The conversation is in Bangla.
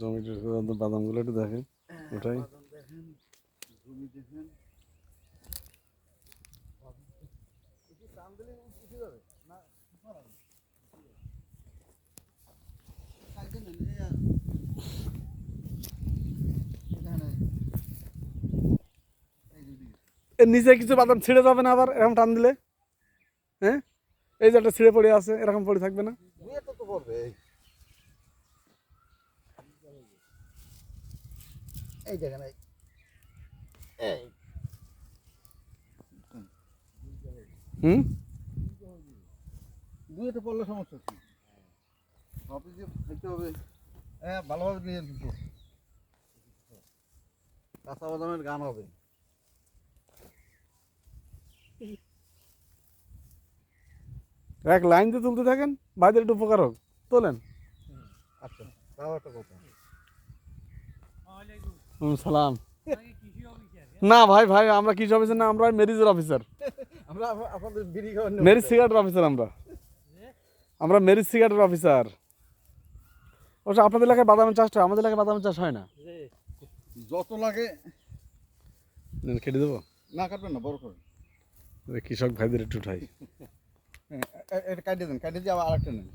জমিটার বাদামগুলো একটু দেখেন ওটাই। বাদাম দেখেন জমি দেখেন। একটু টান দিলে উঠে যাবে না মারা যাবে। কালকে নেন, এই আর। এখানে। এই দুদিকে। এর নিচে কিছু বাদাম ছিঁড়ে যাবে না আবার এরকম টান দিলে? হ্যাঁ? এই যে একটা ছিঁড়ে পড়ে আছে এরকম পড়ে থাকবে না? এই। দেখেন হুম? পড়লে সমস্যা কি? অফিসে দেখতে হবে। হ্যাঁ ভালোভাবে নিয়ে দুটো কাঁচা বাদামের গান হবে। এক লাইন দিয়ে তুলতে থাকেন ভাইদের একটু উপকার হোক। তোলেন। আচ্ছা তাও একটা কথা হুম, সালাম। না ভাই ভাই আমরা কৃষি অফিসার না আমরা মেরিজের অফিসার। আমরা আপনাদের মেরিজ সিগারেটের অফিসার আমরা। আমরা মেরিজ সিগারেটের অফিসার। অবশ্য আপনাদের এলাকায় বাদামের চাষটা হয়, আমাদের এলাকায় বাদামের চাষ হয় না। যত লাগে নেন, কেটে দেবো। না কাটবেন না বড় করে কৃষক ভাইদের একটু উঠাই। এটা কাটিয়ে দেন কাটিয়ে দিয়ে আবার আরেকটা নেন।